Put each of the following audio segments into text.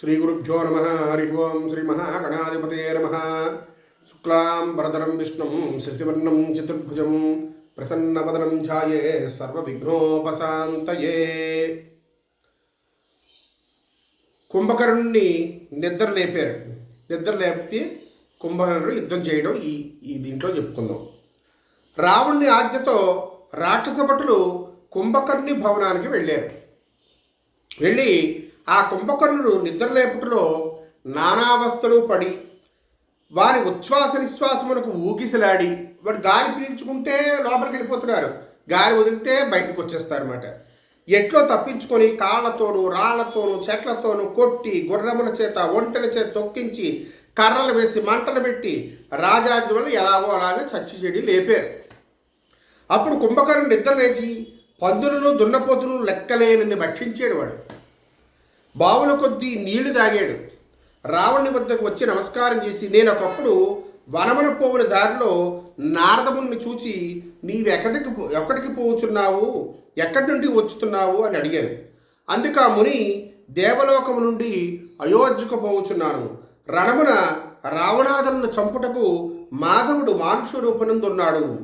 శ్రీ గురుభ్యో నమ హరి ఓం శ్రీ మహాగణాధిపతే నమ. శుక్లాం వరదరం విష్ణుం శశివర్ణం చతుర్భుజం ప్రసన్నవదనం ధ్యాయే సర్వవిఘ్నోపశాంతయే. కుంభకర్ణుణ్ణి నిద్ర లేపారు. నిద్ర లేపితే కుంభకర్ణుడు యుద్ధం చేయడం ఈ ఈ దీంట్లో చెప్పుకుందాం. రావణుని ఆజ్ఞతో రాక్షస భటులు కుంభకర్ణి భవనానికి వెళ్ళారు. వెళ్ళి ఆ కుంభకర్ణుడు నిద్రలేపుటలో నానావస్థలు పడి వారి ఉచ్ఛ్వాస నిశ్వాసములకు ఊగిసలాడి వాడు గాలి పీల్చుకుంటే లోపలికి వెళ్ళిపోతున్నారు. గాలి వదిలితే బయటకు వచ్చేస్తారన్నమాట. ఎట్లో తప్పించుకొని కాళ్ళతోనూ రాళ్ళతోనూ చెట్లతోనూ కొట్టి గుర్రముల చేత ఒంటెల చేత తొక్కించి కర్రలు వేసి మంటలు పెట్టి రాజరాజ్యంలో ఎలాగో అలాగే చచ్చి చెడి లేపారు. అప్పుడు కుంభకర్ణుడు నిద్ర లేచి పందులను దున్నపోతులను లెక్కలేనని భక్షించేడు వాడు బావుల కొద్దీ నీళ్ళు తాగాడు. రావణుని వద్దకు వచ్చి నమస్కారం చేసి నేను ఒకప్పుడు వనమన పోవుల దారిలో నారదముని చూచి నీవెక్కడికి ఎక్కడికి పోవచ్చున్నావు ఎక్కడి నుండి వచ్చుతున్నావు? అని అడిగాను అందుకు ఆ ముని దేవలోకము నుండి అయోధ్యకు పోవచ్చున్నాను రణమున రావణాదులను చంపుటకు మాధవుడు మానుష రూపనందున్నాడు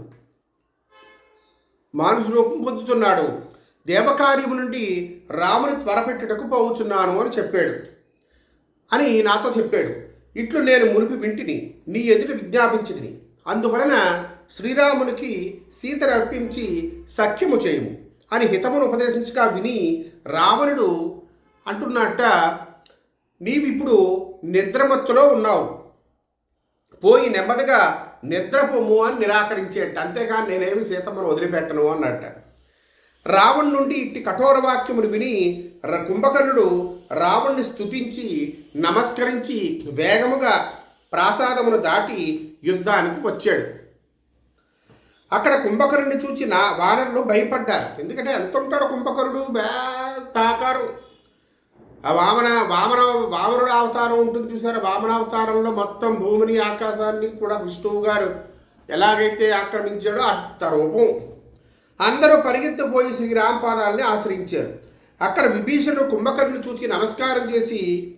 మానుష రూపం పొందుతున్నాడు. దేవకార్యము నుండి రాముని త్వరపెట్టుటకు పోవుచున్నాను అని చెప్పాడు. అని నాతో చెప్పాడు. ఇట్లు నేను మునిపి వింటిని నీ ఎదుట విజ్ఞాపించితిని. అందువలన శ్రీరామునికి సీతను అర్పించి సఖ్యము చేయము అని హితమును ఉపదేశించగా విని రావణుడు అంటున్నట్ట నీవిప్పుడు నిద్రమత్తులో ఉన్నావు. పోయి నెమ్మదిగా నిద్రపొమ్ము అని నిరాకరించేట. అంతేగాని నేనేమి సీతమ్మను వదిలిపెట్టను అన్నట్ట. రావణ్ నుండి ఇట్టి కఠోర వాక్యమును విని కుంభకర్ణుడు రావణ్ణి స్తుతించి నమస్కరించి వేగముగా ప్రాసాదమును దాటి యుద్ధానికి వచ్చాడు. అక్కడ కుంభకర్ణుని చూచి నా వానరులు భయపడ్డారు. ఎందుకంటే ఎంత ఉంటాడు కుంభకర్ణుడు? పెద్ద ఆకారం. ఆ వామన వామన వామనుడు అవతారం ఉంటుంది చూసారు? వామన అవతారంలో మొత్తం భూమిని ఆకాశాన్ని కూడా విష్ణువు గారు ఎలాగైతే ఆక్రమించాడో అంత రూపం. అందరూ పరిగెత్తిపోయి శ్రీరామపాదాలని ఆశ్రయించారు. అక్కడ విభీషణుడు కుంభకర్ణుని చూసి నమస్కారం చేసి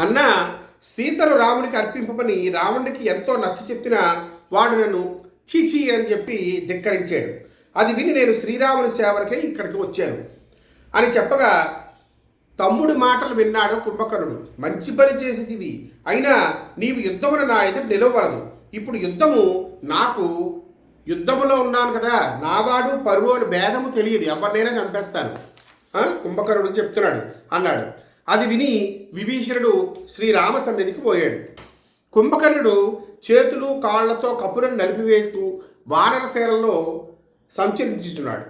అన్న సీతను రామునికి అర్పింపమని రావణుడికి ఎంతో నచ్చ చెప్పిన వాడు నన్ను చీచీ అని చెప్పి ధిక్కరించాడు. అది విని నేను శ్రీరాముని సేవలకై ఇక్కడికి వచ్చాను. అని చెప్పగా తమ్ముడి మాటలు విన్నాడు కుంభకర్ణుడు. మంచి పని చేసేదివి అయినా నీవు యుద్ధమున నా ఎదురు నిలవలదు ఇప్పుడు యుద్ధము నాకు యుద్ధములో ఉన్నాను కదా నావాడు పరువు అని భేదము తెలియదు ఎవరినైనా చంపేస్తాను. కుంభకరుడు చెప్తున్నాడు అన్నాడు. అది విని విభీషణుడు శ్రీరామ సన్నిధికి పోయాడు. కుంభకర్ణుడు చేతులు కాళ్ళతో కపులను నలిపివేస్తూ వానర సేనలో సంచరించుతున్నాడు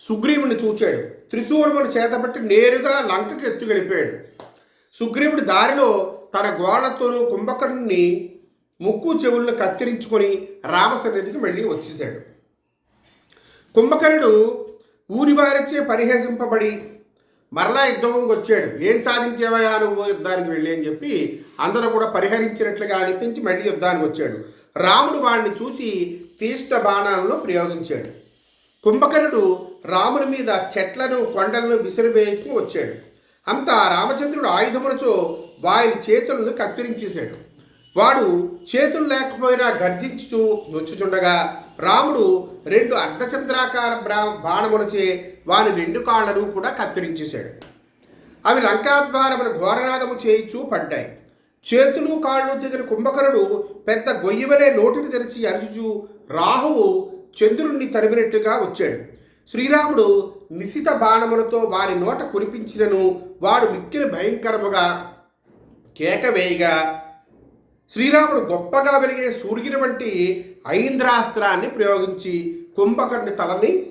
సుగ్రీవుని చూచాడు. త్రిశూర్మును చేతపట్టి నేరుగా లంకకి ఎత్తు సుగ్రీవుడు సుగ్రీవుడి దారిలో తన గోడతోనూ కుంభకర్ణుని ముక్కు చెవులను కత్తిరించుకొని రామసన్నిధికి మళ్ళీ వచ్చేసాడు కుంభకర్ణుడు ఊరివారిచే పరిహసింపబడి మరలా యుద్ధంకి వచ్చాడు. ఏం సాధించేవయా నువ్వు? యుద్ధానికి వెళ్ళి అని చెప్పి అందరూ కూడా పరిహరించినట్లుగా అనిపించి మళ్ళీ యుద్ధానికి వచ్చాడు. రాముడు వాడిని చూసి తీష్ట బాణాలను ప్రయోగించాడు. కుంభకర్ణుడు రాముని మీద చెట్లను కొండలను విసిరివేసుకుని వచ్చాడు. అంతా రామచంద్రుడు ఆయుధములతో వారి చేతులను కత్తిరించేశాడు. వాడు చేతులు లేకపోయినా గర్జించుచూ నొచ్చుచుండగా రాముడు రెండు అర్ధచంద్రాకార బ్రా బాణములచే వాని రెండు కాళ్ళను కూడా కత్తిరించేశాడు. అవి లంకాద్వారమున ఘోరనాదము చేయిచూ పడ్డాయి. చేతులు కాళ్ళు తెగిన కుంభకరుడు పెద్ద గొయ్యవలే నోటిని తెరిచి అరుచుచు రాహువు చంద్రుణ్ణి తరిమినట్టుగా వచ్చాడు. శ్రీరాముడు నిశిత బాణములతో వారి నోట కురిపించినను వాడు మిక్కిలి భయంకరముగా కేక వేయగా శ్రీరాముడు గొప్పగా వెలిగే సూర్యుని వంటి ఐంద్రాస్త్రాన్ని ప్రయోగించి కుంభకర్ణి తలని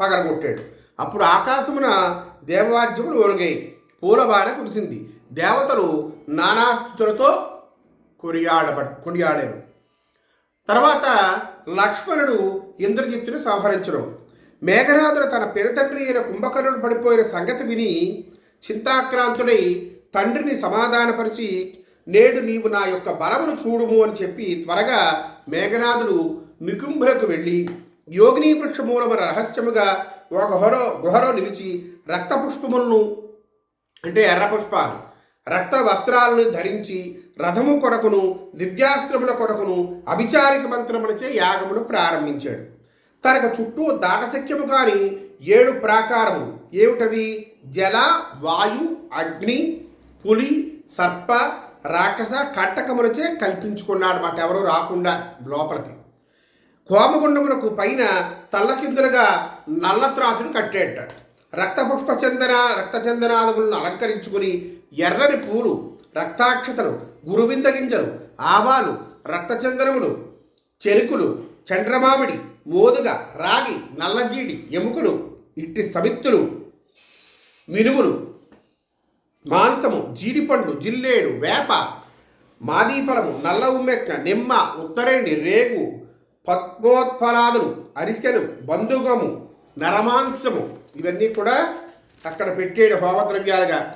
పగలగొట్టాడు. అప్పుడు ఆకాశమున దేవవాద్యములు ఒరుగాయి. పూలవాన కురిసింది. దేవతలు నానాస్తుతులతో కొనియాడబ కొనియాడారు. తర్వాత లక్ష్మణుడు ఇంద్రజిత్తును సంహరించడం. మేఘనాథుడు తన పెరతండ్రి అయిన కుంభకర్ణుడు పడిపోయిన సంగతి విని చింతాక్రాంతుడై తండ్రిని సమాధానపరిచి నేడు నీవు నా యొక్క బలమును చూడుము అని చెప్పి త్వరగా మేఘనాథుడు నికుంభులకు వెళ్ళి యోగిని వృక్ష మూలమున రహస్యముగా ఒక గుహలో గుహలో నిలిచి రక్తపుష్పములను అంటే ఎర్ర పుష్పాలు రక్త వస్త్రాలను ధరించి రథము కొరకును దివ్యాస్త్రముల కొరకును అభిచారిక మంత్రములచే యాగమును ప్రారంభించాడు. తనకు చుట్టూ దాటశక్యము కాని ఏడు ప్రాకారములు ఏమిటవి? జల వాయు అగ్ని పులి సర్ప రాక్షస కట్టకములచే కల్పించుకున్నాడు. మాట ఎవరు రాకుండా లోపలికి. కోమగుండమునకు పైన తల్లకిందులుగా నల్ల త్రాచును కట్టేట. రక్త పుష్పచందన రక్తచందనాదములను అలంకరించుకుని ఎర్రని పూలు రక్తాక్షతలు గురువింద గింజలు ఆవాలు రక్తచందనములు చెరుకులు చండ్రమామిడి మోదుగ రాగి నల్లజీడి ఎముకలు ఇట్టి సమిత్తులు మినుములు మాంసము జీడిపండ్లు జిల్లేడు వేప మాదీఫలము నల్ల ఉమ్మెక్క నిమ్మ ఉత్తరేణి రేగు పద్మోత్ఫలాదులు అరికెలు బంధుగము నరమాంసము. ఇవన్నీ కూడా అక్కడ పెట్టేడు హోమద్రవ్యాలుగా.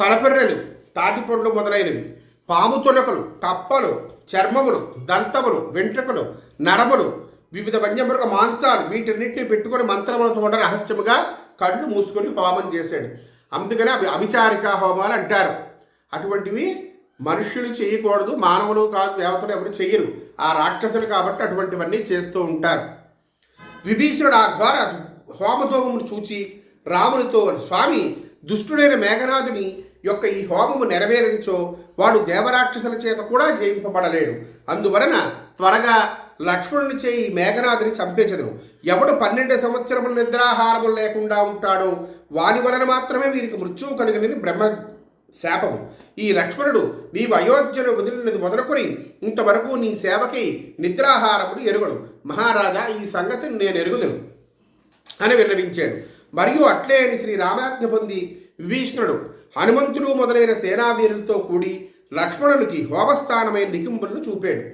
తలపెర్రెలు తాటిపండ్లు మొదలైనవి. పాము తొలకలు కప్పలు చర్మములు దంతములు వెంట్రుకలు నరములు వివిధ వన్యమృగ మాంసాలు వీటన్నిటిని పెట్టుకొని మంత్రములతో రహస్యముగా కళ్ళు మూసుకొని హోమం చేశాడు. అందుకనే అవి అభిచారిక హోమాలు అంటారు. అటువంటివి మనుష్యులు చేయకూడదు మానవులు కాదు దేవతలు ఎవరు చెయ్యరు ఆ రాక్షసులు కాబట్టి అటువంటివన్నీ చేస్తూ ఉంటారు. విభీషణుడు ఆ ఘోర హోమధూమమును చూచి రామునితో స్వామి దుష్టుడైన మేఘనాథుని యొక్క ఈ హోమము నెరవేరనిచో వాడు దేవరాక్షసుల చేత కూడా జయింపబడలేడు. అందువలన త్వరగా లక్ష్మణుని చేయి మేఘనాథుని చంపేచెదను ఎవడు పన్నెండు సంవత్సరములు నిద్రాహారములు లేకుండా ఉంటాడో వాని వలన మాత్రమే వీరికి మృత్యువు కలిగినని బ్రహ్మ శాపము. ఈ లక్ష్మణుడు నీవు అయోధ్యను వదిలినది మొదలుకొని ఇంతవరకు నీ సేవకి నిద్రాహారపుడు ఎరుగడు. మహారాజా ఈ సంగతిని నేను ఎరుగుదను అని విన్నవించాడు. మరియు అట్లే అని శ్రీ రామాజ్ఞ పొంది విభీషణుడు హనుమంతుడు మొదలైన సేనావీరులతో కూడి లక్ష్మణునికి హోమస్థానమైన నికింబులను చూపాడు.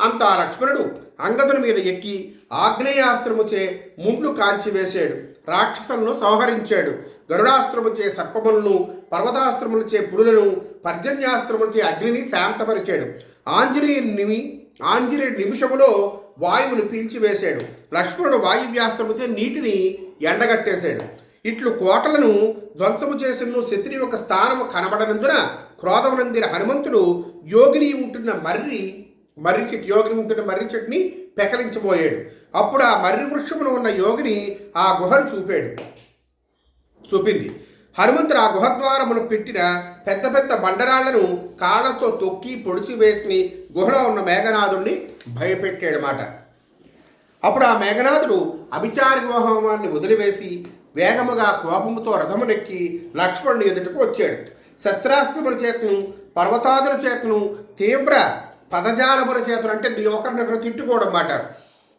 అంత ఆ లక్ష్మణుడు అంగదుని మీద ఎక్కి ఆగ్నేయాస్త్రముచే ముండ్లు కాల్చివేశాడు రాక్షసులను సంహరించాడు. గరుడాస్త్రముచే సర్పములను పర్వతాస్త్రములచే పురులను పర్జన్యాస్త్రములచే అగ్నిని శాంతపరిచాడు. ఆంజనేయుని ఆంజనేయ నిమిషములో వాయువును పీల్చివేశాడు లక్ష్మణుడు వాయువ్యాస్త్రముచే నీటిని ఎండగట్టేశాడు. ఇట్లు కోటలను ధ్వంసము చేసిన శత్రు యొక్క స్థానము కనబడనందున క్రోధమునందిన హనుమంతుడు యోగిని ఉంటున్న మర్రి మర్రి చెట్టు యోగిని ఉంటున్న మర్రి చెట్టుని పెకలించబోయాడు. అప్పుడు ఆ మర్రి వృక్షమును ఉన్న యోగిని ఆ గుహను చూపాడు. చూపింది. హనుమంతుడు ఆ గుహద్వారమును పెట్టిన పెద్ద పెద్ద బండరాళ్ళను కాళ్ళతో తొక్కి పొడిచి వేసుకుని గుహలో ఉన్న మేఘనాథుడిని భయపెట్టాడనమాట అప్పుడు ఆ మేఘనాథుడు అభిచారి హోమాన్ని వదిలివేసి వేగముగా కోపముతో రథమునెక్కి లక్ష్మణుని ఎదుటకు వచ్చాడు. శస్త్రాస్త్రముల చేతను పర్వతాదుల చేతను తీవ్ర పదజాలముల చేతులు అంటే నీ ఒకరినొకరు తిట్టుకోవడం మాట.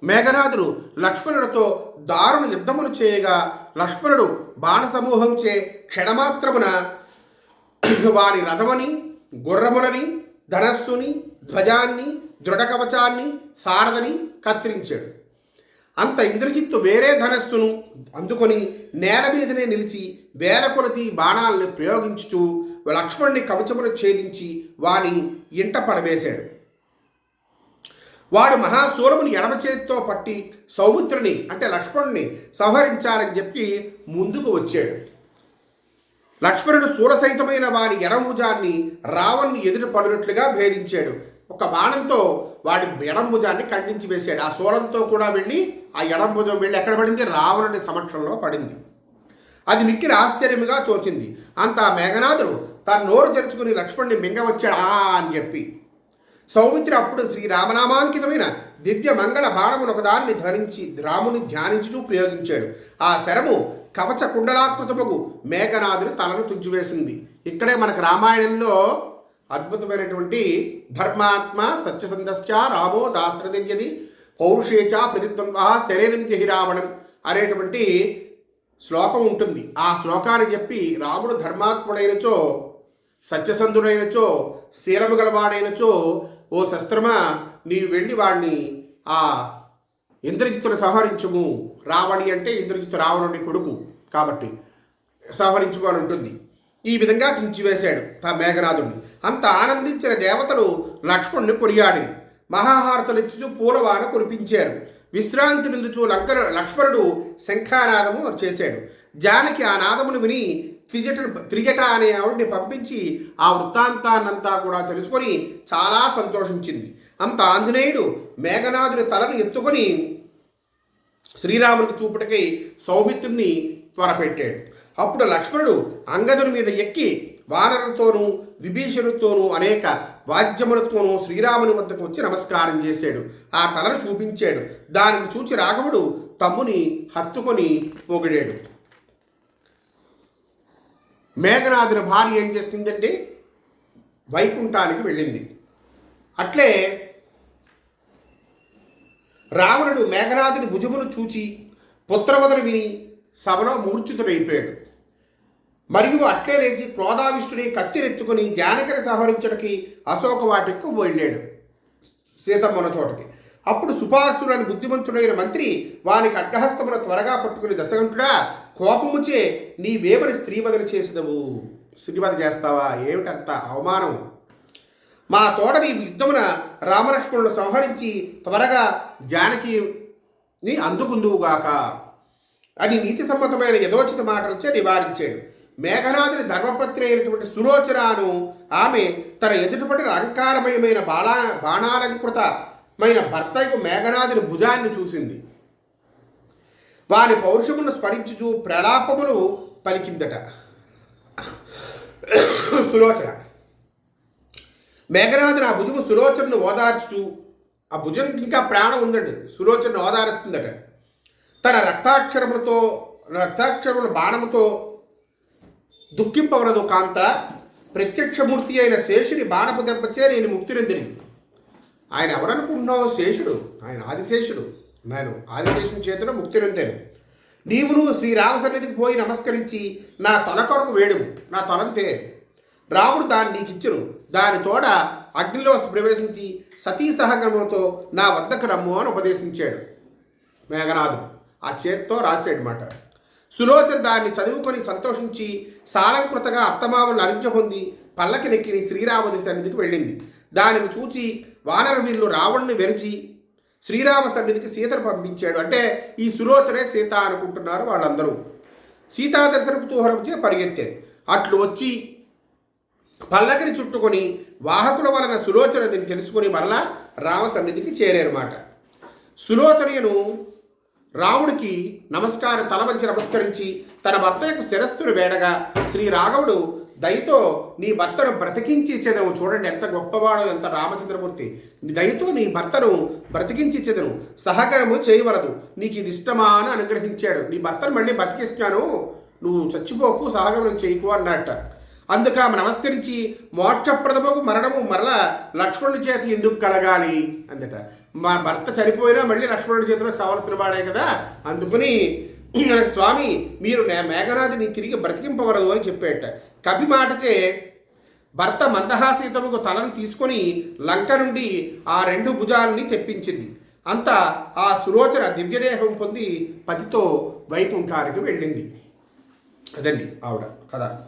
మేఘనాథుడు లక్ష్మణుడితో దారుణ యుద్ధములు చేయగా లక్ష్మణుడు బాణసమూహంచే క్షణమాత్రమున వారి రథమని గుర్రములని ధనస్సుని ధ్వజాన్ని దృఢకవచాన్ని సారథని కత్తిరించాడు. అంత ఇంద్రజిత్తు వేరే ధనస్సును అందుకొని నేల మీదనే నిలిచి వేల కొలతి బాణాలను ప్రయోగించుచూ లక్ష్మణ్ణి కవచమును ఛేదించి వాని ఇంట పడవేశాడు. వాడు మహాసూరముని ఎడమ చేతితో పట్టి సౌమిత్రుని అంటే లక్ష్మణుని సంహరించాలని చెప్పి ముందుకు వచ్చాడు. లక్ష్మణుడు సూరసహితమైన వారి ఎడముజాన్ని రావణ్ణి ఎదురు పడినట్లుగా భేదించాడు. ఒక బాణంతో వాడి ఎడంభుజాన్ని ఖండించి వేశాడు. ఆ సూలంతో కూడా వెళ్ళి ఆ ఎడంభుజం వెళ్ళి ఎక్కడ పడింది? రావణుడి సమక్షంలో పడింది. అది మిక్కిరి ఆశ్చర్యముగా తోచింది. అంత ఆ మేఘనాథుడు తన నోరు తెరుచుకుని లక్ష్మణ్ణి మింగ వచ్చాడా అని చెప్పి. సౌమిత్రి అప్పుడు శ్రీరామనామాంకితమైన దివ్య మంగళ బాణమును ఒకదాన్ని ధరించి రాముని ధ్యానించుటూ ప్రయోగించాడు. ఆ శరము కవచ కుండలాకృతముకు మేఘనాథుని తలను తుంచివేసింది ఇక్కడే మనకు రామాయణంలో అద్భుతమైనటువంటి ధర్మాత్మ సత్యసంధశ్చ రామో దాశరథ్యది పౌరుషేచ ప్రతిద్వంద్వ శరీరం జహి రావణం అనేటువంటి శ్లోకం ఉంటుంది. ఆ శ్లోకాన్ని చెప్పి రాముడు ధర్మాత్ముడైనచో సత్యసంధుడైనచో స్థిరము గలవాడైనచో ఓ శస్త్రమా నీవు వెళ్ళి వాడిని ఆ ఇంద్రజిత్తును సంహరించుము. రావణి అంటే ఇంద్రజిత్తు రావణుడి కొడుకు కాబట్టి సంహరించుము అని ఉంటుంది. ఈ విధంగా తుంచివేశాడు తా మేఘనాథుడిని అంత ఆనందించిన దేవతలు లక్ష్మణుని కొనియాడిని మహాహారతలిచ్చుచు పూలవాన కురిపించారు. విశ్రాంతి నిందుచు లంక లక్ష్మణుడు శంఖానాదము చేశాడు. జానకి ఆ నాదమును విని త్రిజట త్రిజట అనే ఆవిడ్ని పంపించి ఆ వృత్తాంతాన్నంతా కూడా తెలుసుకొని చాలా సంతోషించింది. అంత ఆంజనేయుడు మేఘనాథుని తలను ఎత్తుకొని శ్రీరామునికి చూపుటకై సౌమిత్రుని త్వరపెట్టాడు. అప్పుడు లక్ష్మణుడు అంగదుని మీద ఎక్కి వానరులతోనూ విభీషణులతోనూ అనేక వాద్యములతోనూ శ్రీరాముని వద్దకు వచ్చి నమస్కారం చేశాడు. ఆ తలను చూపించాడు. దానిని చూచి రాఘవుడు తమ్ముని హత్తుకొని పొగిడాడు. మేఘనాథుని భార్య ఏం చేస్తుందంటే వైకుంఠానికి వెళ్ళింది. అట్లే రావణుడు మేఘనాథుని భుజమును చూచి పుత్రవదను విని సభలో మూర్ఛితుడైపోయాడు. మరియు అట్లే లేచి క్రోధావిష్టుని కత్తిరెత్తుకుని జానకిని సంహరించడానికి అశోక వాటికి వెళ్ళాడు సీతమ్మన చోటకి. అప్పుడు సుపాసురుని బుద్ధిమంతుడైన మంత్రి వానికి అడ్డహస్తమున త్వరగా పట్టుకుని దశగంటుడా కోపముచే నీవేమని స్త్రీవదన చేసినవు. శ్రీవద చేస్తావా? ఏమిటంత అవమానం? మా తోట నీ యుద్ధమున రామలక్ష్మణుడు సంహరించి త్వరగా జానకిని అందుకుందువుగాక. అని నీతి సమ్మతమైన యథోచిత మాటలచే నివారించాడు. మేఘనాథుని ధర్మపత్రి అయినటువంటి సులోచనను ఆమె తన ఎదుటిపటి అలంకారమయమైన బాణా బాణాలంకృతమైన భర్తకు మేఘనాథుని భుజాన్ని చూసింది. వాని పౌరుషమును స్మరించుచు ప్రలాపములు పలికిందట. సులోచన. మేఘనాథుని ఆ భుజము సులోచనను ఓదార్చుచు ఆ భుజం ఇంకా ప్రాణం ఉందండి సులోచనను ఓదారుస్తుందట. తన రక్తాక్షరములతో రక్తాక్షరముల బాణముతో దుఃఖింపవలదు కాంత ప్రత్యక్షమూర్తి అయిన శేషుని బాణపు దెబ్బచే నేను ముక్తి ఆయన ఎవరనుకుంటున్నావు శేషుడు? ఆయన ఆదిశేషుడు. నేను ఆదిశేషుని చేతిలో ముక్తి నొందాను నీవును శ్రీరామ సన్నిధికి పోయి నమస్కరించి నా తల కొరకు వేడుము నా తలంతే రాముడు దాన్ని నీకు ఇచ్చును దాని తోడ అగ్నిలో ప్రవేశించి సతీ సహగమతో నా వద్దకు రమ్ము అని ఉపదేశించాడు. మేఘనాథుడు ఆ చేత్తో రాశాడనమాట సులోచన దాన్ని చదువుకొని సంతోషించి సాలంకృతగా అత్తమామలను అరించ పొంది పల్లకి నెక్కిని శ్రీరాముని సన్నిధికి వెళ్ళింది. దానిని చూచి వానరవీరులు రావణ్ణి వెరిచి శ్రీరామ సన్నిధికి సీతను పంపించాడు. అంటే ఈ సులోచనే సీత అనుకుంటున్నారు వాళ్ళందరూ. సీతా దర్శన కుతూహలంచే పరిగెత్తారు. అట్లు వచ్చి పల్లకిని చుట్టుకొని వాహకుల వలన సులోచనని తెలుసుకొని మరలా రామ సన్నిధికి చేరారన్నమాట. సులోచనను రాముడికి నమస్కార తల వంచి నమస్కరించి తన భర్త యొక్క శిరస్సును వేడగా శ్రీ రాఘవుడు దయతో నీ భర్తను బ్రతికించి ఇచ్చేదను చూడండి ఎంత గొప్పవాడో ఎంత రామచంద్రమూర్తి. దయతో నీ భర్తను బ్రతికించి ఇచ్చేదను సహకరము చేయవలదు. నీకు ఇది ఇష్టమా? అని అనుగ్రహించాడు. నీ భర్తను మళ్ళీ బతికిస్తాను నువ్వు చచ్చిపోకు సహకారం చేయకు అన్నట్ట. అందుకు ఆమె నమస్కరించి మోక్షప్రదముకు మరణము మరలా లక్ష్మణుడి చేత ఎందుకు కలగాలి అందట. మా భర్త చనిపోయినా మళ్ళీ లక్ష్మణుడి చేతిలో చావలసిన వాడే కదా. అందుకుని మనకు స్వామి మీరు నే- మేఘనాథిని తిరిగి బ్రతికింపవరదు అని చెప్పేట. కవి మాటచే భర్త మందహాసీతముకు తలను తీసుకొని లంక నుండి ఆ రెండు భుజాలని తెప్పించింది. అంత ఆ సురోచన దివ్యదేహం పొంది పతితో వైకుంఠానికి వెళ్ళింది. అదండి ఆవిడ కదా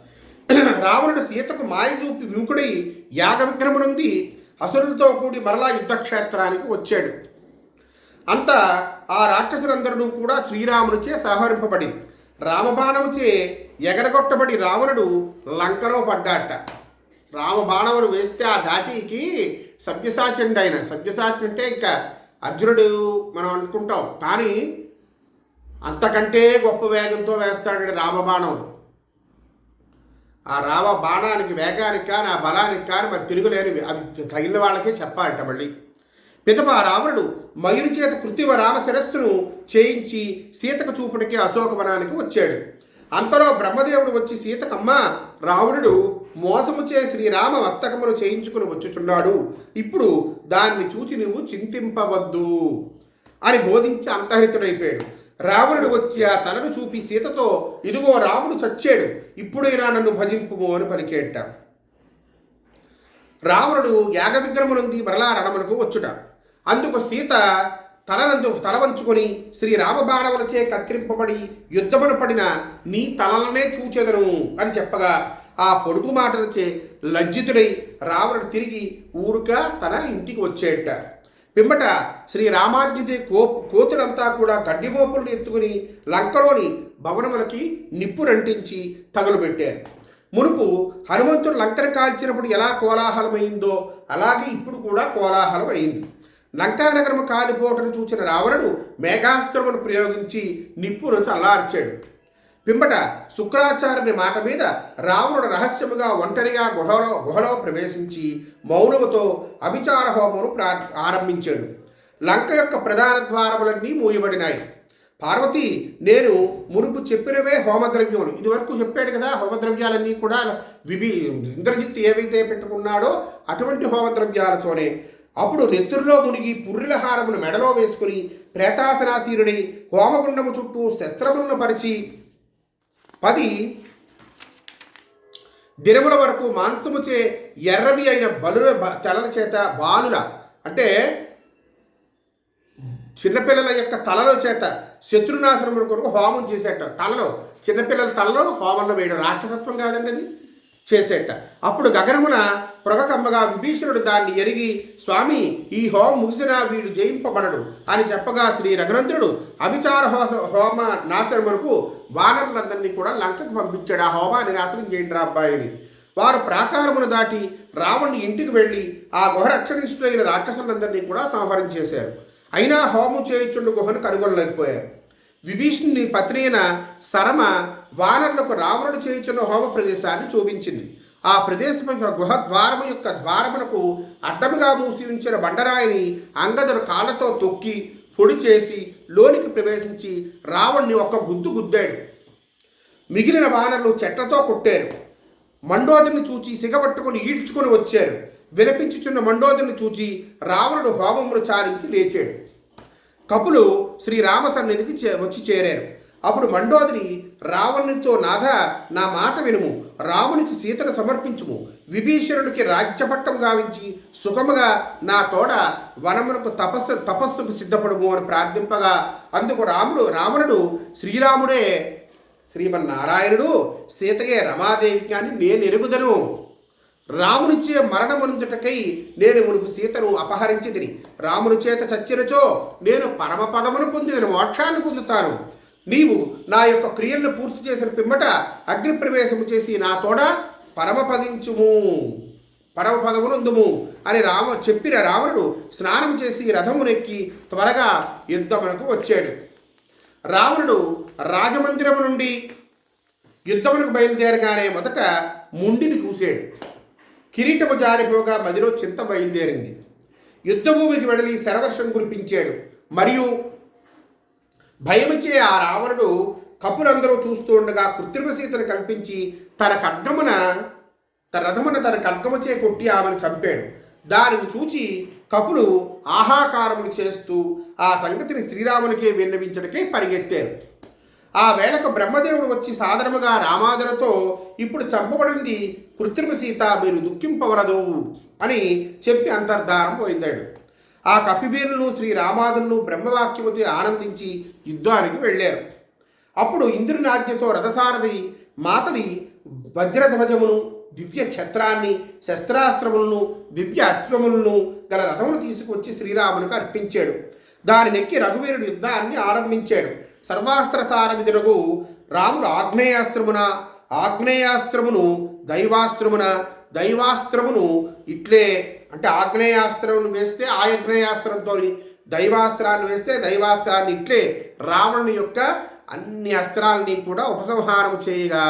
రావణుడు సీతకు మాయ చూపి విముఖుడై యాగ విగ్రహమునుంది అసురులతో కూడి మరలా యుద్ధక్షేత్రానికి వచ్చాడు. అంత ఆ రాక్షసులందరూ కూడా శ్రీరామునిచే సంహరింపబడింది రామబాణముచే ఎగరగొట్టబడి రావణుడు లంకలో పడ్డాట. రామబాణమును వేస్తే ఆ ధాటికి సభ్యసాచండి ఆయన సభ్యసాచి అంటే ఇంకా అర్జునుడు మనం అనుకుంటాం. కానీ అంతకంటే గొప్ప వేగంతో వేస్తాడు రామబాణమును ఆ రావ బాణానికి వేగానికి కానీ ఆ బలానికి కానీ మరి తిరుగులేనివి. అవి తగిలిన వాళ్ళకే చెప్పాలట మళ్ళీ. పిదప ఆ రావణుడు మయుడి చేత కృత్రిమ రామ శిరస్సును చేయించి సీతకు చూపుడికి అశోకవనానికి వచ్చాడు. అంతలో బ్రహ్మదేవుడు వచ్చి సీతకమ్మ రావణుడు మోసము చే శ్రీరామ మస్తకమును చేయించుకుని వచ్చుచున్నాడు. ఇప్పుడు దాన్ని చూచి నువ్వు చింతింపవద్దు అని బోధించి అంతహితుడైపోయాడు రావణుడు వచ్చి ఆ తలను చూపి సీతతో ఇదిగో రాముడు చచ్చాడు. ఇప్పుడైనా నన్ను భజింపుము అని పలికేట. రావణుడు యాగ విగ్రహమునుంది మరలా రణమునకు వచ్చుట. అందుకు సీత తలనందు తల వంచుకొని శ్రీ రామబాణములచే కత్తిరింపబడి యుద్ధమున పడిన నీ తలలనే చూచెదను అని చెప్పగా ఆ పొడుపు మాటలచే లజ్జితుడై రావణుడు తిరిగి ఊరుక తన ఇంటికి వచ్చేట. పిమ్మట శ్రీ రామాజ్యతే కో కోతులంతా కూడా గడ్డిమోపులను ఎత్తుకుని లంకలోని భవనములకి నిప్పునంటించి తగులుపెట్టారు. మునుపు హనుమంతుడు లంకను కాల్చినప్పుడు ఎలా కోలాహలమైందో అలాగే ఇప్పుడు కూడా కోలాహలం అయింది లంకానగరము కాలిపోటను చూసిన రావణుడు మేఘాస్త్రమును ప్రయోగించి నిప్పును చల్లార్చాడు. పిమ్మట శుక్రాచార్యుని మాట మీద రావణుడు రహస్యముగా ఒంటరిగా గుహలో గుహలో ప్రవేశించి మౌనముతో అభిచార హోమమును ప్రా ఆరంభించాడు. లంక యొక్క ప్రధాన ద్వారములన్నీ మూయబడినాయి. పార్వతి నేను మునుపు చెప్పినవే హోమద్రవ్యములు. ఇదివరకు చెప్పాడు కదా హోమద్రవ్యాలన్నీ కూడా విభి ఇంద్రజిత్ ఏవైతే పెట్టుకున్నాడో అటువంటి హోమద్రవ్యాలతోనే. అప్పుడు నెత్తురులో మునిగి పుర్రిలహారమును మెడలో వేసుకుని ప్రేతాసనాశీరుడై హోమగుండము చుట్టూ శస్త్రములను పరిచి పది. దినముల వరకు మాంసముచే ఎర్రవి అయిన బలుల బ- తలల చేత బాలుల అంటే చిన్నపిల్లల యొక్క తలలో చేత శత్రునాశనం కొరకు హోమం చేసేట. తలలో చిన్నపిల్లల తలలో హోమంలో వేయడం రాక్షసత్వం కాదండి అది. చేసేట. అప్పుడు గగనమున ప్రొగకమ్మగా విభీషణుడు దాన్ని ఎరిగి స్వామి ఈ హోమం ముగిసిన వీడు జయింపబడడు అని చెప్పగా శ్రీ రఘునందుడు అభిచార హోస హోమ నాశనం వరకు వానరులందరినీ కూడా లంకకు పంపించాడు. ఆ హోమాన్ని నాశనం చేయండి రా అబ్బాయిని వారు ప్రాకారమును దాటి రావణ్ణి ఇంటికి వెళ్ళి ఆ గుహ రక్షణిష్ఠులైన రాక్షసులందరినీ కూడా సంహారం చేశారు. అయినా హోమం చేయుచుండు గుహను కనుగొనలేకపోయారు. విభీషణుని పత్ని అయిన శరమ వానరులకు రావణుడు చేయుచున్న హోమ ప్రదేశాన్ని చూపించింది. ఆ ప్రదేశం యొక్క గుహ ద్వారము యొక్క ద్వారమునకు అడ్డముగా మూసి ఉంచిన బండరాయిని అంగదుడు కాళ్ళతో తొక్కి పొడి చేసి లోనికి ప్రవేశించి రావణ్ణి ఒక్క గుద్దు గుద్దాడు. మిగిలిన వానరులు చెట్లతో కొట్టారు. మండోదరిని చూచి సిగబట్టుకుని ఈడ్చుకొని వచ్చారు. విలపించుచున్న మండోదరిని చూచి రావణుడు హోమములు చారించి లేచాడు. కపులు శ్రీరామ సన్నిధికి చే వచ్చి చేరారు. అప్పుడు మండోదరి రావణునితో నాథ నా మాట వినుము. రామునికి సీతను సమర్పించుము. విభీషణుడికి రాజ్యపట్టం గావించి సుఖముగా నా తోడ వనమునకు తపస్సు తపస్సుకు సిద్ధపడుము అని ప్రార్థింపగా అందుకు రాముడు రావణుడు శ్రీరాముడే శ్రీమన్నారాయణుడు సీతయే రమాదేవి కానీ నేను ఎరుగుదను. రామునిచే మరణముందుటకై నేను మునుపు సీతను అపహరించి తిని రాముని చేత చచ్చినచో నేను పరమపదమును పొందిన మోక్షాన్ని పొందుతాను. నీవు నా యొక్క క్రియలను పూర్తి చేసిన పిమ్మట అగ్నిప్రవేశము చేసి నా తోడ పరమపదించుము. పరమపదమునందుము అని రామ చెప్పిన రావణుడు స్నానం చేసి రథమునెక్కి త్వరగా యుద్ధమునకు వచ్చాడు. రావణుడు రాజమందిరము నుండి యుద్ధమునకు బయలుదేరగానే మొదట ముండిని చూశాడు. కిరీటము జారిపోగా మదిలో చింత బయలుదేరింది. యుద్ధభూమికి వెడలి శరవర్షం కురిపించాడు. మరియు భయమిచ్చే ఆ రావణుడు కపులందరూ చూస్తూ ఉండగా కృత్రిమ సీతను కల్పించి తన ఖడ్గమున తన రథమున తన ఖడ్గముచే కొట్టి ఆమెను చంపాడు. దానిని చూచి కపులు ఆహాకారములు చేస్తూ ఆ సంగతిని శ్రీరామునికే విన్నవించడకే పరిగెత్తారు. ఆ వేళకు బ్రహ్మదేవుడు వచ్చి సాధారణముగా రామాదరతో ఇప్పుడు చంపబడింది కృత్రిమ సీత మీరు దుఃఖింపవరదు అని చెప్పి అంతర్ధారం పోయిందాడు ఆ కపివీరులను శ్రీ రామాదులను బ్రహ్మవాక్యముతి ఆనందించి యుద్ధానికి వెళ్ళారు. అప్పుడు ఇంద్రుని రథసారథి మాతని వజ్రధ్వజమును దివ్య ఛత్రాన్ని శస్త్రాస్త్రములను దివ్య అశ్వములను గల రథమును తీసుకొచ్చి శ్రీరామునికి అర్పించాడు. దానినెక్కి రఘువీరుడు యుద్ధాన్ని ఆరంభించాడు. సర్వాస్త్ర రాముడు ఆగ్నేయాస్త్రమున ఆగ్నేయాస్త్రమును దైవాస్త్రమున దైవాస్త్రమును ఇట్లే అంటే ఆగ్నేయాస్త్రం వేస్తే ఆగ్నేయాస్త్రంతో దైవాస్త్రాన్ని వేస్తే దైవాస్త్రాన్ని ఇట్లే రావణుని యొక్క అన్ని అస్త్రాలని కూడా ఉపసంహారం చేయగా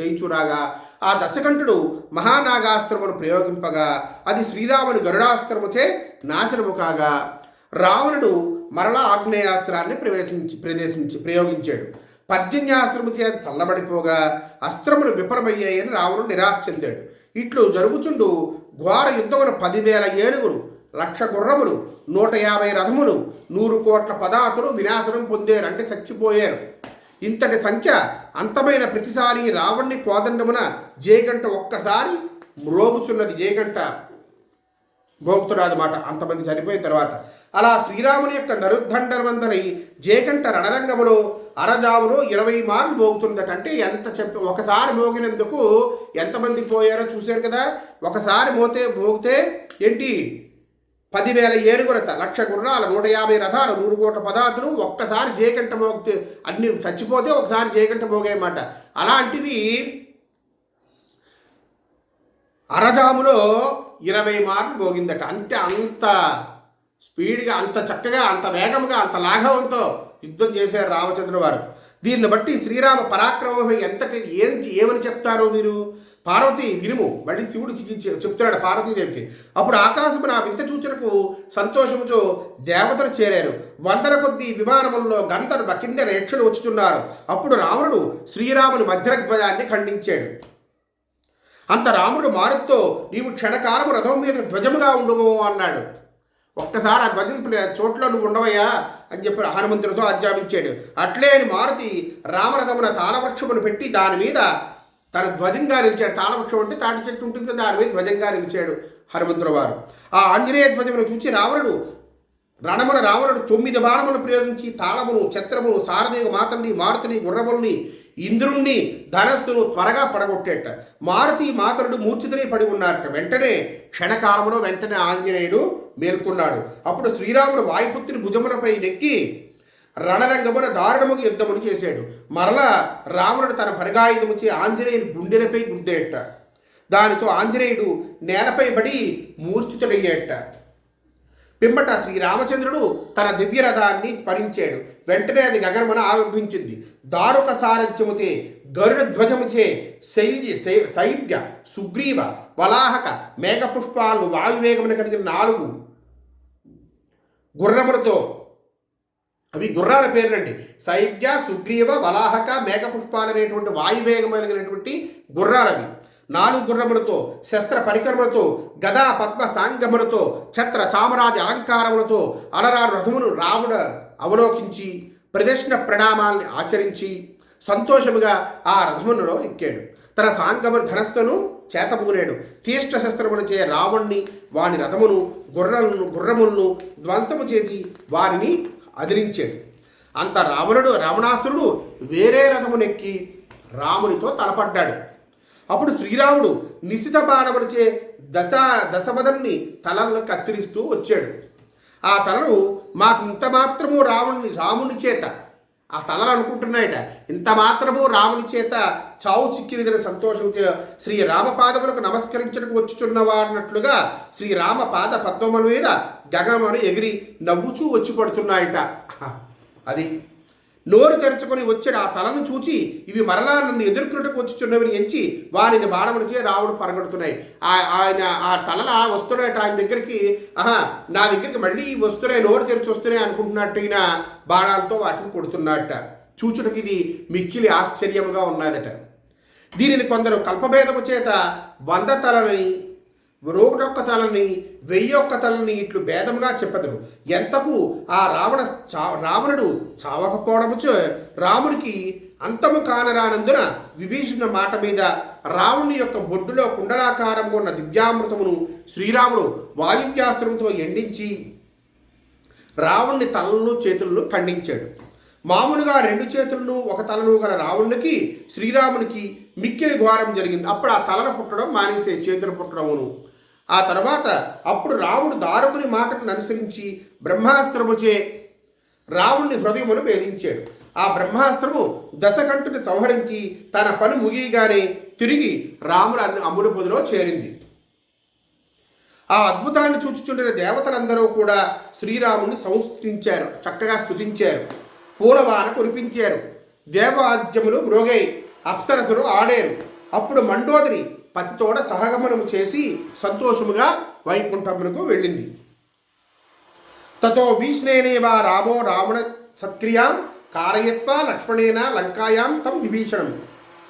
చేయుచురాగా. ఆ దశకంఠుడు మహానాగాస్త్రమును ప్రయోగింపగా అది శ్రీరాముని గరుడాస్త్రముచే నాశనము కాగా రావణుడు మరలా ఆగ్నేయాస్త్రాన్ని ప్రవేశించి ప్రవేశించి ప్రయోగించాడు. పర్జన్యాస్త్రము చేత చల్లబడిపోగా అస్త్రములు విఫలమయ్యాయని రావణుడు నిరాశ చెందాడు. ఇట్లు జరుగుచుండు ఘోర యుద్ధమున పదివేల ఏనుగులు లక్ష గుర్రములు నూట యాభై రథములు నూరు కోట్ల పదాతులు వినాశనం పొందారు అంటే చచ్చిపోయారు. ఇంతటి సంఖ్య అంతమైన ప్రతిసారి రావణ్ణి కోదండమున జేగంట ఒక్కసారి మ్రోగుచున్నది జేగంట. భోగుతున్నదన్నమాట అంతమంది చనిపోయిన తర్వాత అలా శ్రీరాముని యొక్క నరుద్దండవంతని జేకంట రణరంగములో అరజాములో ఇరవై మార్లు మోగుతున్నదట అంటే ఎంత చెప్పి ఒకసారి మోగినందుకు ఎంతమంది పోయారో చూశారు కదా? ఒకసారి మోతే మోగితే ఏంటి? పదివేల ఏడుగురత లక్ష గుర్రాలు నూట యాభై రథాలు నూరు కోట్ల పదార్థులు ఒక్కసారి జేకంట మోగితే అన్ని చచ్చిపోతే ఒకసారి జేకంట మోగేయమాట అలాంటివి అరజాములో ఇరవై మార్లు మోగిందట. అంటే అంత స్పీడ్గా అంత చక్కగా అంత వేగంగా అంత లాఘవంతో యుద్ధం చేశారు రామచంద్ర వారు. దీన్ని బట్టి శ్రీరామ పరాక్రమం ఎంత ఏం ఏమని చెప్తారో మీరు? పార్వతి వినుము. మళ్ళీ శివుడు చెప్తున్నాడు పార్వతీదేవికి. అప్పుడు ఆకాశము నా వింత చూచులకు సంతోషముతో దేవతలు చేరారు. వందల కొద్ది విమానములలో గంధర్వ కింద రేక్షలు వచ్చుతున్నారు అప్పుడు రావణుడు శ్రీరాముని వజ్రధ్వజాన్ని ఖండించాడు. అంత రాముడు మారుతో నీవు క్షణకాలము రథం మీద ధ్వజముగా ఉండుము అన్నాడు. ఒక్కసారి ఆ ధ్వజం ప్లే- చోట్లో నువ్వు ఉండవయ్యా అని చెప్పి హనుమంతుడితో ఆజ్ఞాపించాడు. అట్లే అని మారుతి రామరథమున తాళవృక్షమును పెట్టి దాని మీద తన ధ్వజంగా నిలిచాడు. తాళవృక్షం అంటే తాటి చెట్టు ఉంటుంది కదా, దాని మీద ధ్వజంగా నిలిచాడు హనుమంతుడు వారు. ఆ ఆంజనేయ ధ్వజమును చూసి రావణుడు రణమున రావణుడు తొమ్మిది బాణములు ప్రయోగించి తాళమును ఛత్రమును సారథి మాతండి మారుతిని గుర్రముల్ని ఇంద్రుణ్ణి ధనస్సును త్వరగా పడగొట్టేట. మారుతి మాతరుడు మూర్ఛితనే పడి ఉన్నారట. వెంటనే క్షణకాలంలో వెంటనే ఆంజనేయుడు మేల్కొన్నాడు. అప్పుడు శ్రీరాముడు వాయుపుత్రుని భుజమునపై నెక్కి రణరంగమున దారుణముకు యుద్ధమును చేశాడు. మరలా రావణుడు తన పరిగాయుధముచే ఆంజనేయుని గుండెలపై గుద్దేట. దానితో ఆంజనేయుడు నేలపై పడి మూర్ఛితుడయ్యేట. పిమ్మట శ్రీరామచంద్రుడు తన దివ్యరథాన్ని స్మరించాడు. వెంటనే అది గగనమున ఆవిర్భించింది దారుక సారథ్యముతే గరుడ ధ్వజముచే శైల్య శై- సుగ్రీవ వలాహక మేఘపుష్పాలు వాయువేగమున కలిగిన నాలుగు గుర్రములతో అవి గుర్రాల పేర్లండి. శైల్య సుగ్రీవ వలాహక మేఘపుష్పాలు అనేటువంటి వాయువేగమైనటువంటి గుర్రాలవి. నాలుగు గుర్రములతో శస్త్ర పరికరములతో గదా పద్మ సాంగములతో ఛత్ర చామరాజ అలంకారములతో అలరారు రథమును రాముడ అవలోకించి ప్రదర్శన ప్రణామాల్ని ఆచరించి సంతోషముగా ఆ రథమునులో ఎక్కాడు. తన సాంగము ధనస్సును చేతపూనాడు తీష్ట శస్త్రములు చే రావణ్ణి వాని రథమును గుర్రలను గుర్రములను ధ్వంసము చేసి వారిని అదిలించాడు. అంత రావణుడు రావణాసురుడు వేరే రథమునెక్కి రామునితో తలపడ్డాడు. అప్పుడు శ్రీరాముడు నిశిత బాణపడిచే దశ దశపదన్ని తలలను కత్తిరిస్తూ వచ్చాడు. ఆ తలలు మాకు ఇంత మాత్రము రాముని రాముని చేత. ఆ తలలు అనుకుంటున్నాయట ఇంత మాత్రము రాముని చేత చావు చిక్కినదని సంతోషంతో శ్రీ రామపాదములకు నమస్కరించడానికి వచ్చుచున్నవాడినట్లుగా శ్రీ రామపాద పద్మముల మీద గగమను ఎగిరి నవ్వుచూ వచ్చి పడుతున్నాయట. అది నోరు తెరుచుకొని వచ్చాడు. ఆ తలను చూచి ఇవి మరలా నన్ను ఎదుర్కొన్నట్టుకు వచ్చుచున్నవని ఎంచి వారిని బాణముడిచే రావుడు పరగడుతున్నాయి. ఆ- ఆయన ఆ తలల వస్తున్నాయట ఆయన దగ్గరికి ఆహా నా దగ్గరికి మళ్ళీ వస్తున్నాయి నోరు తెరిచి వస్తున్నాయి అనుకుంటున్నట్టు ఈయన బాణాలతో వాటిని కొడుతున్నట్ట చూచుటకి ఇది మిక్కిలి ఆశ్చర్యముగా ఉన్నదట. దీనిని కొందరు కల్పభేదము చేత వంద తలని ఒకటొక్క తలని వెయ్యొక్క తలని ఇట్లు భేదముగా చెప్పదురు. ఎంతకు ఆ రావణ చా రావణుడు చావకపోవడముచో రామునికి అంతము కానరానందున విభీషణ మాట మీద రావణుని యొక్క బొడ్డులో కుండలాకారం ఉన్న దివ్యామృతమును శ్రీరాముడు వాయువ్యాస్త్రంతో ఎండించి రావణ్ణి తలను చేతులను ఖండించాడు. మామూలుగా రెండు చేతులను ఒక తలను గల రావణునికి శ్రీరామునికి మిక్కిలి ఘోరం జరిగింది. అప్పుడు ఆ తలను పుట్టడం మానేసే చేతులు పుట్టడమును ఆ తర్వాత అప్పుడు రాముడు దారుకుని మాటను అనుసరించి బ్రహ్మాస్త్రముచే రావుణ్ణి హృదయమును వేధించాడు. ఆ బ్రహ్మాస్త్రము దశకంఠుని సంహరించి తన పని ముగియగానే తిరిగి రాముడు అమ్ముడు పొదిలో చేరింది. ఆ అద్భుతాన్ని చూచుచుండిన దేవతలందరూ కూడా శ్రీరాముని సంస్థించారు చక్కగా స్థుతించారు పూలవాన కురిపించారు. దేవాద్యములు మృగై అప్సరసులు ఆడారు. అప్పుడు మండోదరి పతితోడ సహగమనము చేసి సంతోషముగా వైకుంఠమునకు వెళ్ళింది. తతో భీష్ణేనేవా రామో రావణ సత్క్రియాం కారయత్వ లక్ష్మణేన లంకాయాం తం విభీషణం.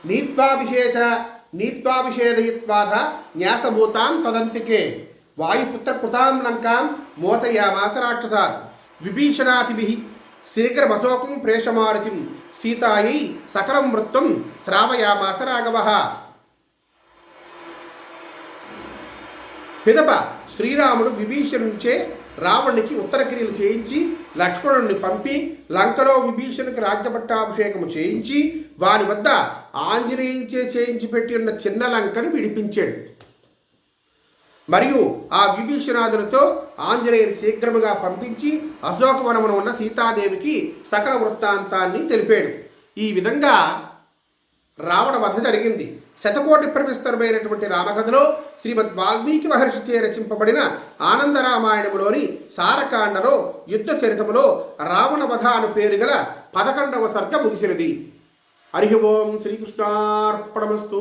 నీత్వాభిషేచ నీత్వాభిషేదయిత్వాధ న్యాసభూతాం తదంతికే. వాయుపుత్ర కృతాం లంకాం మోతయామాస రాక్షసాత్. విభీషణాతిభి శీఘ్రమశోకం ప్రేషమారుతిం సీతాయై సకలం వృత్తం శ్రావయామాస రాఘవ. పిదప శ్రీరాముడు విభీషణునిచే రావణునికి ఉత్తరక్రియలు చేయించి లక్ష్మణుడిని పంపి లంకలో విభీషణుకు రాజ్యపట్టాభిషేకము చేయించి వారి వద్ద ఆంజనేయుచే చేయించి పెట్టి ఉన్న చిన్న లంకను విడిపించాడు. మరియు ఆ విభీషణాదులతో ఆంజనేయుని శీఘ్రముగా పంపించి అశోకవనమున ఉన్న సీతాదేవికి సకల వృత్తాంతాన్ని తెలిపాడు. ఈ విధంగా రావణ వధ జరిగింది. శతకోటి ప్రవిస్తరమైనటువంటి రామకథలో శ్రీమద్ వాల్మీకి మహర్షిచే రచింపబడిన ఆనంద రామాయణములోని సారకాండలో యుద్ధ చరితములో రావణ వధ అను పేరు గల పదకొండవ సర్గ ముగిసినది. హరి ఓం శ్రీకృష్ణార్పణమస్తూ.